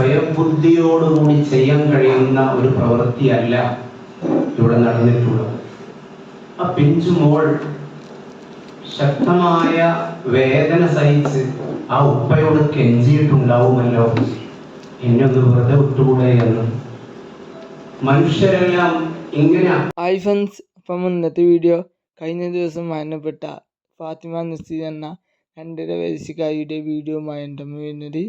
സ്വയം ബുദ്ധിയോടുകൂടി ചെയ്യാൻ കഴിയുന്ന ഒരു പ്രവൃത്തിയല്ല ഇവിടെ നടന്നിട്ടുള്ളത്. ആ പിഞ്ചു മോൾ ശക്തമായ വേദന സഹിച്ച് ആ ഉപ്പയോട് കെഞ്ചിയിട്ടുണ്ടാവുമല്ലോ. എന്നെ ഒന്ന് വെറുതെ വിട്ടുകൂടെ എന്ന്. മനുഷ്യരെല്ലാം ഇങ്ങനെ ഹായ് അപ്പം ഇന്നത്തെ വീഡിയോ കഴിഞ്ഞ ദിവസം മരണപ്പെട്ട ഫാത്തിമ നസീർ എന്ന രണ്ടര വയസ്സുകാരിയുടെ വീഡിയോ നമ്മൾ വരുന്നത്.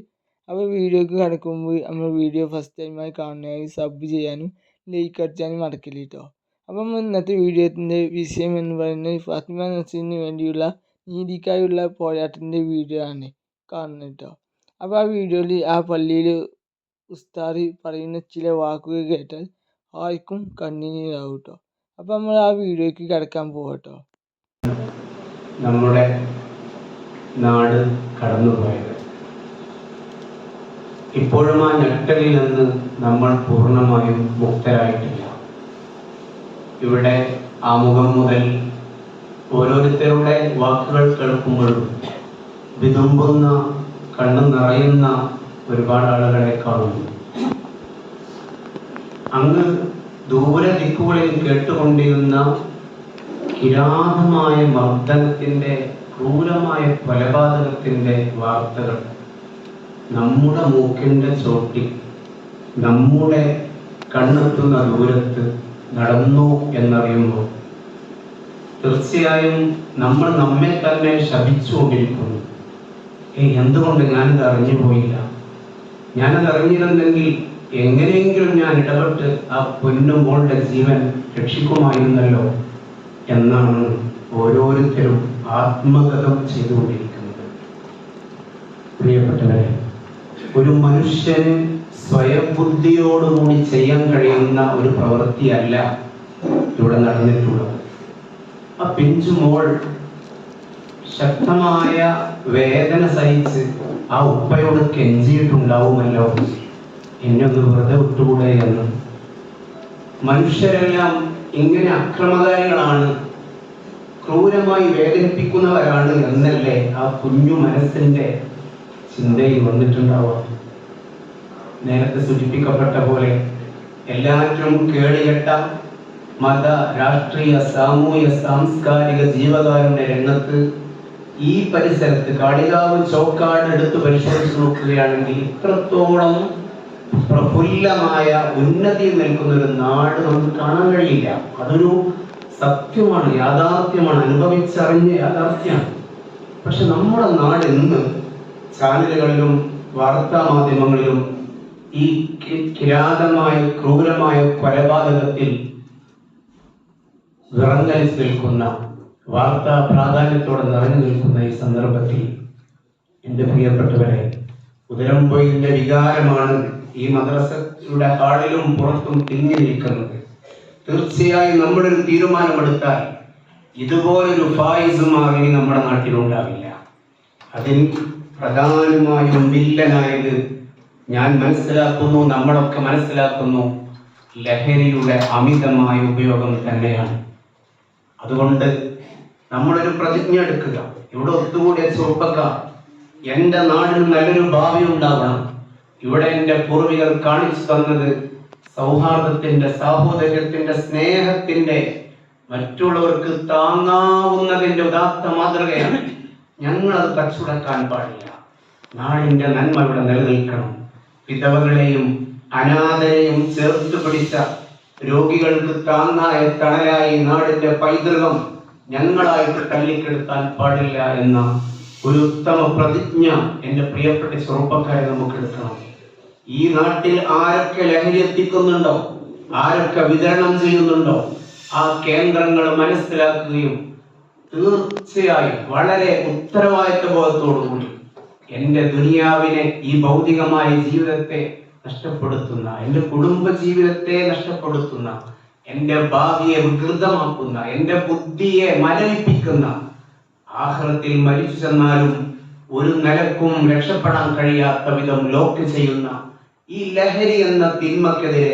അപ്പോൾ വീഡിയോക്ക് കിടക്കുമ്പോൾ നമ്മൾ വീഡിയോ ഫസ്റ്റ് ടൈമായി കാണുന്നതായി സബ് ചെയ്യാനും ലൈക്ക് അടിച്ചാലും മറക്കില്ല കേട്ടോ അപ്പം ഇന്നത്തെ വീഡിയോത്തിന്റെ വിഷയം എന്ന് പറയുന്നത് ഫാത്തിമ നസീറിന് വേണ്ടിയുള്ള നീതിക്കായുള്ള പോരാട്ടത്തിന്റെ വീഡിയോ ആണ് കാണുന്നത് കേട്ടോ അപ്പോൾ ആ വീഡിയോയിൽ ആ പള്ളിയിൽ ഉസ്താദ് പറയുന്ന ചില വാക്കുകൾ കേട്ടാൽ ആർക്കും കണ്ണീരാവും കേട്ടോ അപ്പം നമ്മൾ ആ വീഡിയോയ്ക്ക് കിടക്കാൻ പോകട്ടോ നമ്മുടെ നാട് കടന്നുപോയത് ഇപ്പോഴും ആ ഞെട്ടലിൽ നിന്ന് നമ്മൾ പൂർണമായും മുക്തരായിട്ടില്ല. ഇവിടെ ആമുഖം മുതൽ ഓരോരുത്തരുടെ വാക്കുകൾ കേൾക്കുമ്പോഴും വിതുമ്പുന്ന കണ്ണു നിറയുന്ന ഒരുപാട് ആളുകളെ കാണുന്നു. അങ്ങ് ദൂര ദിക്കുകളിൽ കേട്ടുകൊണ്ടിരുന്ന കിരാതമായ മർദ്ദനത്തിന്റെ ക്രൂരമായ കൊലപാതകത്തിന്റെ വാർത്തകൾ നമ്മുടെ മൂക്കിന്റെ ചോട്ടിൽ നമ്മുടെ കണ്ണെത്തുന്ന ദൂരത്ത് നടന്നു എന്നറിയുമ്പോൾ തീർച്ചയായും നമ്മൾ നമ്മെ തന്നെ ശപിച്ചുകൊണ്ടിരിക്കുന്നു. ഏ എന്തുകൊണ്ട് ഞാനിത് അറിഞ്ഞു പോയില്ല? ഞാനത് അറിഞ്ഞിരുന്നെങ്കിൽ എങ്ങനെയെങ്കിലും ഞാൻ ഇടപെട്ട് ആ പൊന്നുമോളുടെ ജീവൻ രക്ഷിക്കുമായിരുന്നല്ലോ എന്നാണ് ഓരോരുത്തരും ആത്മകഥം ചെയ്തുകൊണ്ടിരിക്കുന്നത്. പ്രിയപ്പെട്ടവരെ ഒരു മനുഷ്യന് സ്വയം ബുദ്ധിയോടുകൂടി ചെയ്യാൻ കഴിയുന്ന ഒരു പ്രവൃത്തിയല്ല ഇവിടെ നടന്നിട്ടുള്ളത്. ആ പിഞ്ചു മോൾ ശക്തമായ വേദന സഹിച്ച് ആ ഉപ്പയോട് കെഞ്ചിയിട്ടുണ്ടാവുമല്ലോ. എന്നെ ഒന്ന് വെറുതെ വിട്ടുകൂടെ എന്ന്. മനുഷ്യരെല്ലാം ഇങ്ങനെ അക്രമകാരികളാണ്. ക്രൂരമായി വേദനിപ്പിക്കുന്നവരാണ് എന്നല്ലേ ആ കുഞ്ഞു മനസ്സിന്റെ ചിന്തയിൽ വന്നിട്ടുണ്ടാവുക നേരത്തെ സൂചിപ്പിക്കപ്പെട്ട പോലെ എല്ലാറ്റും കേളികെട്ട മത രാഷ്ട്രീയ സാമൂഹ്യ സാംസ്കാരിക ജീവകാരുടെ രംഗത്ത് ഈ പരിസരത്ത് കാളികാവ് ചോക്കാട് എടുത്ത് പരിശോധിച്ച് നോക്കുകയാണെങ്കിൽ ഇത്രത്തോളം പ്രഫുല്ലമായ ഉന്നതി നിൽക്കുന്ന ഒരു നാട് നമുക്ക് കാണാൻ കഴിയില്ല. അതൊരു സത്യമാണ് യാഥാർത്ഥ്യമാണ് അനുഭവിച്ചറിഞ്ഞ യാഥാർത്ഥ്യമാണ്. പക്ഷെ നമ്മുടെ നാട് ഇന്ന് ചാനലുകളിലും വാർത്താ മാധ്യമങ്ങളിലും ഈ കിരാതമായ ക്രൂരമായ കൊലപാതകത്തിൽ വിറങ്ങലിച്ച് നിൽക്കുന്ന വാർത്താ പ്രാധാന്യത്തോടെ നിറഞ്ഞു നിൽക്കുന്ന ഈ സന്ദർഭത്തിൽ എന്റെ പ്രിയപ്പെട്ടവരെ ഉദരംപൊയിലിന്റെ വികാരമാണ് ഈ മദ്രസയുടെ ഹാളിലും പുറത്തും തിങ്ങിയിരിക്കുന്നത് തീർച്ചയായും നമ്മുടെ ഒരു തീരുമാനമെടുത്താൽ ഇതുപോലൊരു ഫായിസുമാർ ഇനി നമ്മുടെ നാട്ടിലുണ്ടാവില്ല. അതിന് പ്രധാനമായും വില്ലനായത് ഞാൻ മനസ്സിലാക്കുന്നു നമ്മളൊക്കെ മനസ്സിലാക്കുന്നു. ലഹരിയുടെ അമിതമായ ഉപയോഗം തന്നെയാണ്. അതുകൊണ്ട് നമ്മളൊരു പ്രതിജ്ഞ എടുക്കുക. ഇവിടെ ഒത്തുകൂടിയ ചെറുപ്പക്കാർ എന്റെ നാടിന് നല്ലൊരു ഭാവി ഉണ്ടാവണം. ഇവിടെ എന്റെ പൂർവികർ കാണിച്ചു തന്നത് സൗഹാർദ്ദത്തിന്റെ സാഹോദര്യത്തിന്റെ സ്നേഹത്തിന്റെ മറ്റുള്ളവർക്ക് താങ്ങാവുന്നതിന്റെ ഉദാത്ത മാതൃകയാണ്. ഞങ്ങൾ അത് കച്ചുടക്കാൻ പാടില്ല. നാടിന്റെ നന്മ ഇവിടെ നിലനിൽക്കണം. വിധവകളെയും അനാഥരെയും ചേർത്ത് പിടിച്ച രോഗികൾക്ക് താങ്ങായ തണലായി നാടിന്റെ പൈതൃകം ഞങ്ങളായിട്ട് തള്ളിക്കെടുത്താൻ പാടില്ല എന്ന ഒരു ഉത്തമ പ്രതിജ്ഞ എന്റെ പ്രിയപ്പെട്ട ചെറുപ്പക്കാരെ നമുക്ക് എടുക്കണം. ഈ നാട്ടിൽ ആരൊക്കെ ലഹരി എത്തിക്കുന്നുണ്ടോ? ആരൊക്കെ വിതരണം ചെയ്യുന്നുണ്ടോ? ആ കേന്ദ്രങ്ങൾ മനസ്സിലാക്കുകയും തീർച്ചയായും വളരെ ഉത്തരവാദിത്വ ബോധത്തോടുകൂടി എന്റെ ദുനിയാവിനെ ഈ ഭൗതികമായ ജീവിതത്തെ നഷ്ടപ്പെടുത്തുന്ന എന്റെ കുടുംബ ജീവിതത്തെ നഷ്ടപ്പെടുത്തുന്ന എന്റെ ഭാവിയെ വികൃതമാക്കുന്ന എന്റെ ബുദ്ധിയെ മരവിപ്പിക്കുന്ന ആഹ്റത്തിൽ മരിച്ചു ചെന്നാലും ഒരു നിലക്കും രക്ഷപ്പെടാൻ കഴിയാത്ത വിധം ലോക്ക് ചെയ്യുന്ന ഈ ലഹരി എന്ന തിന്മക്കെതിരെ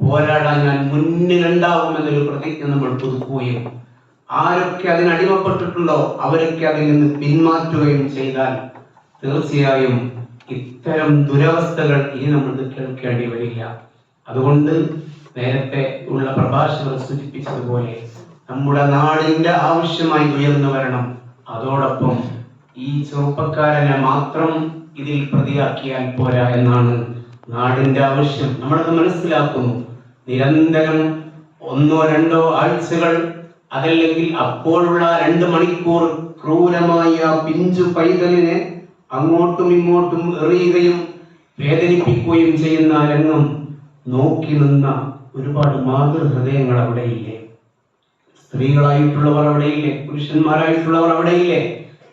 പോരാടാൻ ഞാൻ മുന്നിലുണ്ടാവുമെന്നൊരു പ്രതിജ്ഞ നമ്മൾ പുതുക്കുകയും ആരൊക്കെ അതിനടിമപ്പെട്ടിട്ടുണ്ടോ അവരൊക്കെ അതിൽ നിന്ന് പിന്മാറ്റുകയും ചെയ്താൽ തീർച്ചയായും ഇത്തരം ദുരവസ്ഥകൾ ഇനി നമ്മൾ കേൾക്കേണ്ടി വരില്ല. അതുകൊണ്ട് നേരത്തെ ഉള്ള പ്രഭാഷകർ സൂചിപ്പിച്ചതുപോലെ നമ്മുടെ നാടിന്റെ ആവശ്യമായി ഉയർന്നു വരണം. അതോടൊപ്പം ഈ ചെറുപ്പക്കാരനെ മാത്രം ഇതിൽ പ്രതിയാക്കിയാൽ പോരാ എന്നാണ് നാടിന്റെ ആവശ്യം. നമ്മളത് മനസ്സിലാക്കുന്നു. നിരന്തരം ഒന്നോ രണ്ടോ ആഴ്ചകൾ അതല്ലെങ്കിൽ അപ്പോഴുള്ള രണ്ട് മണിക്കൂർ ക്രൂരമായ പിഞ്ചു പൈതലിനെ അങ്ങോട്ടും ഇങ്ങോട്ടും എറിയുകയും വേദനിപ്പിക്കുകയും ചെയ്യുന്ന രംഗം നോക്കി നിന്ന ഒരുപാട് മാതൃഹൃദയങ്ങൾ അവിടെയില്ലേ സ്ത്രീകളായിട്ടുള്ളവർ അവിടെയില്ലേ പുരുഷന്മാരായിട്ടുള്ളവർ അവിടെയില്ലേ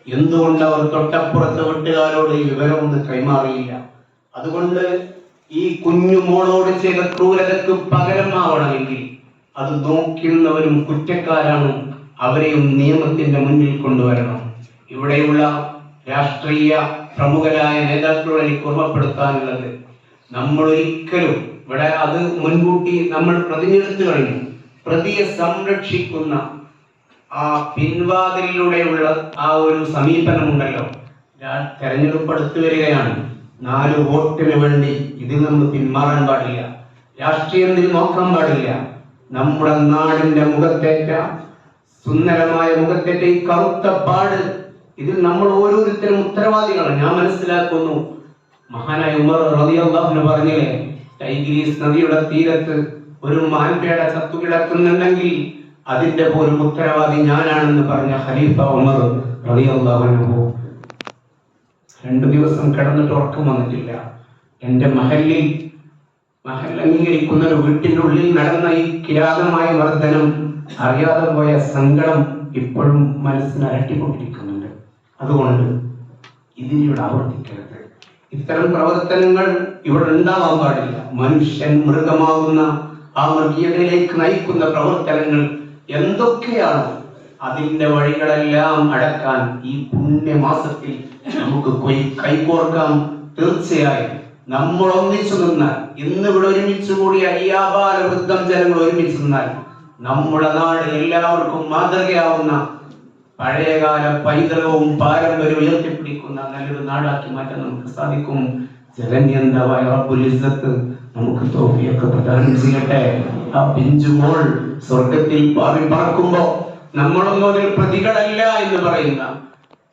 എന്തുകൊണ്ട് അവർ തൊട്ടപ്പുറത്തെ വീട്ടുകാരോട് ഈ വിവരം ഒന്ന് കൈമാറിയില്ല? അതുകൊണ്ട് ഈ കുഞ്ഞു മോളോട് ചെയ്ത ക്രൂരതക്ക് പകരമാവണമെങ്കിൽ അത് നോക്കുന്നവരും കുറ്റക്കാരാണ്. അവരെയും നിയമത്തിന്റെ മുന്നിൽ കൊണ്ടുവരണം. ഇവിടെയുള്ള രാഷ്ട്രീയ പ്രമുഖരായ നേതാക്കളോട് എനിക്ക് ഓർമ്മപ്പെടുത്താനുള്ളത്. നമ്മൾ ഒരിക്കലും ഇവിടെ അത് മുൻകൂട്ടി നമ്മൾ പ്രതിഞ്ഞെടുത്തു കഴിഞ്ഞു പ്രതിയെ സംരക്ഷിക്കുന്ന ആ പിൻവാതിലൂടെയുള്ള ആ ഒരു സമീപനമുണ്ടല്ലോ. തെരഞ്ഞെടുപ്പ് അടുത്ത് വരികയാണ്. നാല് വോട്ടിന് വേണ്ടി ഇതിൽ നിന്ന് പിന്മാറാൻ പാടില്ല. രാഷ്ട്രീയത്തിൽ നോക്കാൻ പാടില്ല. നമ്മുടെ നാടിന്റെ മുഖത്തേറ്റ സുന്ദരമായ മുഖത്തേറ്റ ഈ കറുത്ത പാട്. ഇതിൽ നമ്മൾ ഓരോരുത്തരും ഉത്തരവാദികളാണ്. ഞാൻ മനസ്സിലാക്കുന്നു. മഹാനായ ഉമർ റളിയല്ലാഹു പറഞ്ഞില്ലേ ടൈഗ്രീസ് നദിയുടെ തീരത്ത് ഒരു മാൻപേട ചത്തു കിടക്കുന്നുണ്ടെങ്കിൽ അതിന്റെ പോലും ഉത്തരവാദി ഞാനാണെന്ന് പറഞ്ഞ ഖലീഫ ഉമർ അൻഹു. രണ്ടു ദിവസം കിടന്നിട്ട് ഉറക്കം വന്നിട്ടില്ല. എന്റെ മഹലിൽ മഹൽ അംഗീകരിക്കുന്ന വീട്ടിന്റെ ഉള്ളിൽ നടന്ന ഈ കിരാതമായ വർധനം അറിയാതെ പോയ സങ്കടം ഇപ്പോഴും മനസ്സിന് അരട്ടിക്കൊണ്ടിരിക്കുന്നുണ്ട് അതുകൊണ്ട് ഇതിനിവിടെ ആവർത്തിക്കരുത്. ഇത്തരം പ്രവർത്തനങ്ങൾ ഇവിടെ ഉണ്ടാവാൻ പാടില്ല. മനുഷ്യൻ മൃഗമാകുന്ന ആ മൃഗീയതയിലേക്ക് നയിക്കുന്ന പ്രവർത്തനങ്ങൾ എന്തൊക്കെയാണ് അതിന്റെ വഴികളെല്ലാം അടക്കാൻ ഈ പുണ്യമാസത്തിൽ നമുക്ക് കൈകോർക്കാം. തീർച്ചയായും നമ്മൾ ഒന്നിച്ചു നിന്നാൽ ഇന്ന് ഇവിടെ ഒരുമിച്ച് കൂടി അയ്യാപാല വൃദ്ധം ജനങ്ങൾ ഒരുമിച്ച് നിന്നാൽ നമ്മുടെ നാട് എല്ലാവർക്കും മാതൃകയാവുന്ന പഴയകാല പൈതൃകവും പാരമ്പര്യവും ഉയർത്തിപ്പിടിക്കുന്ന നല്ലൊരു നാടാക്കി മാറ്റാൻ നമുക്ക് സാധിക്കും. ഇസ്സത്ത് നമുക്ക് തോഫിയൊക്കെ പ്രദാനം ചെയ്യട്ടെ. ആ പിഞ്ചുമോൾ സ്വർഗത്തിൽ പാവി പറക്കുമ്പോ നമ്മളൊന്നും അതിൽ പ്രതികളല്ല എന്ന് പറയുന്ന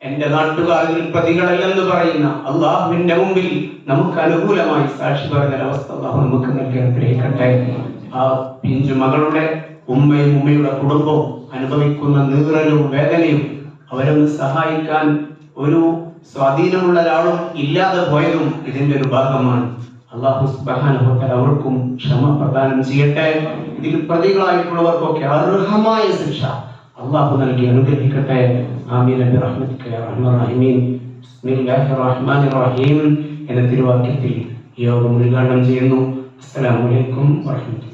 എന്റെ നാട്ടുകാരിൽ പ്രതികളല്ലെന്ന് പറയുന്ന അള്ളാഹുവിന്റെ മുമ്പിൽ നമുക്ക് അനുകൂലമായി സാക്ഷി പറഞ്ഞ അവസ്ഥ അള്ളാഹു നമുക്ക് നൽകി അനുഗ്രഹിക്കട്ടെ ആ പിഞ്ചു മകളുടെ ഉമ്മയും ഉമ്മയുടെ കുടുംബവും അനുഭവിക്കുന്ന നീറലും വേദനയും അവരൊന്ന് സഹായിക്കാൻ ഒരു സ്വാധീനമുള്ള ഒരാളും ഇല്ലാതെ പോയതും ഇതിന്റെ ഒരു ഭാഗമാണ്. അള്ളാഹു സുബ്ഹാനഹു അവർക്കും ക്ഷമ പ്രദാനം ചെയ്യട്ടെ. ഇതിൽ പ്രതികളായിട്ടുള്ളവർക്കൊക്കെ അർഹമായ ശിക്ഷ. അള്ളാഹു നൽകി അനുഗ്രഹിക്കട്ടെ. ആമീൻ. നബി റഹ്മത്തിക്ക് റഹ്മാൻ റഹീമീൻ റഹീം എന്ന തിരുവാക്യത്തിൽ യോഗം ഉദ്ഘാടനം ചെയ്യുന്നു. അസ്സലാമു അലൈക്കും വറഹ്മത്തുള്ളാഹി